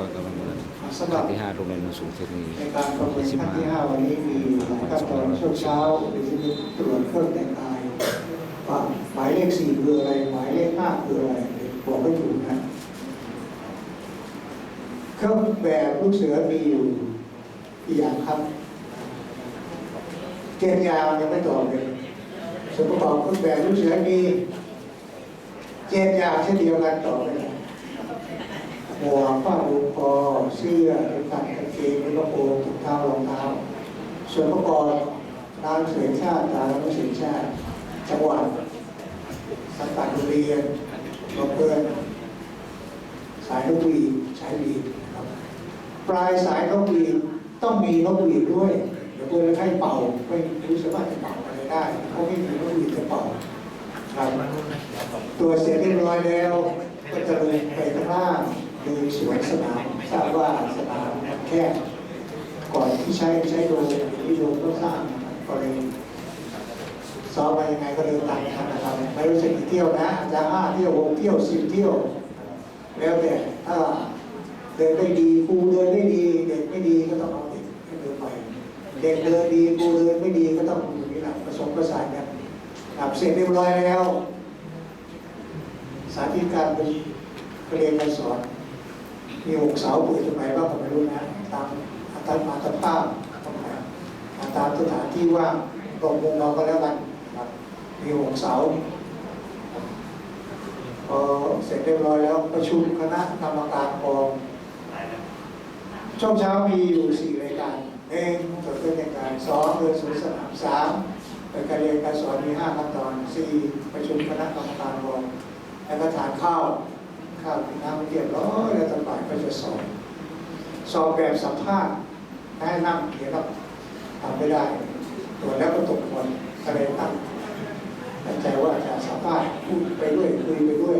ก็กำลังเดินสำหรับที่ห้าโรงเรียนโนนสูงเทคโนโลยีในการประเมินขั้นที่5วันนี้มีหลายขั้นตอนช่วงเช้าหรือที่ตรวจเครื่องแต่งกายว่าหมายเลข4คืออะไรหมายเลข5คืออะไรบอกไม่ถูกนะเครื่องแบบลูกเสือมีอยู่กี่อย่างครับเกณฑ์ยาวยังไม่ตอบเลยส่วนประกอบเครื่องแบบลูกเสือมีเกณฑ์ยาวเช่นเดียวกันตอบไปเลย หมวกผ้าลูกคอเสื้อเข็มขัดกางเกงกระโปรงถุงเท้ารองเท้า ส่วนประกอบนางเสียงชาติตาและเสียงชาติจังหวัดสังกัดโรงเรียนโรงเรียนสายนกหวีดใช้หวีดครับปลายสายนกหวีดต้องมีนกหวีดด้วยเดี๋ยวเพื่อนให้เป่าไม่รู้สามารถจะเป่าอะไรได้เพราะไม่มีนกหวีดจะเป่าครับตัวเสร็จเรียบร้อยแล้วก็จะลงไปข้างล่าง ดูสวนสนามทราบว่าสนามแคบก่อนที่ใช้ใช้โดรนที่โดนก็สร้างก็เลยซ้อมมายังไงก็เดินตามนั้นนะครับไม่รู้สึกกี่เที่ยวนะอาจจะห้าเที่ยวหกเที่ยวสิบเที่ยว แล้วแต่ถ้าเดินได้ดีครูเดินได้ดีเด็กไม่ดีก็ต้องเอาเด็กให้เดินไปเด็กเดินดีครูเดินไม่ดีก็ต้องอยู่นี่แหละผสมผสานกันครับเสร็จเรียบร้อยแล้ว สาธิตการเรียนการสอน มีหกเสาปุ๋ยตรงไหนบ้างผมไม่รู้นะตามตามมาตามภาพตรงไหนตามสถานที่ว่างตรงวงเราก็แล้วกันครับมีหกเสาพอเสร็จเรียบร้อยแล้วประชุมคณะกรรมการกองช่วงเช้ามีอยู่สี่รายการหนึ่งตรเครื่องแต่งกายสองเดินสวนสนามสามเป็นการเรียนการสอนมีห้าขั้นตอนสี่ประชุมคณะกรรมการกองแล้วก็ทานข้าว ข้าวกินน้ำเรียบร้อยแล้วตอนบ่ายก็จะสอบสอบแบบสัมภาษณ์ให้นั่งเขียนรับทำไม่ได้ตรวจแล้วก็ตกคนคะแนนต่ำตั้งใจว่าจะสามภารถพูดไปด้วยคุยไปด้วย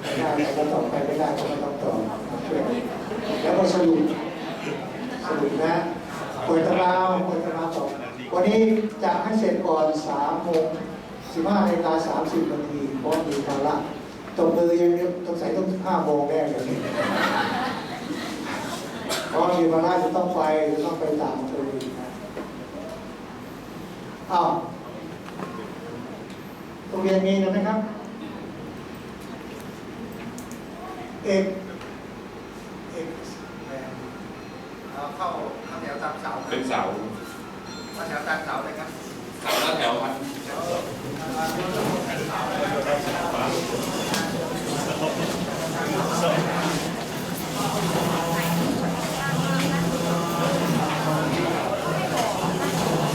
ไม่ได้ก็ตอบไปไม่ได้ก็ไม่ต้องตอบช่วยแล้วก็สรุปสรุปนะเปิดตารางเปิดตารางตอบวันนี้จะให้เสร็จก่อนสามโมงสิบห้านาฬิกาสามสิบนาทีเพราะมีภาระ ตบมือยังต้องใส่ต้องห้าโมงแน่เลยเพราะมีภาระจะต้องไปจะต้องไปต่างอำเภออีกนะอ้าวโรงเรียนมีนะครับ เอกเอกเอาเข้าเข้าแถวตามเสาเป็นเสาเข้าแถวตามเสาเลยครับเสาแล้วแถวครับแถว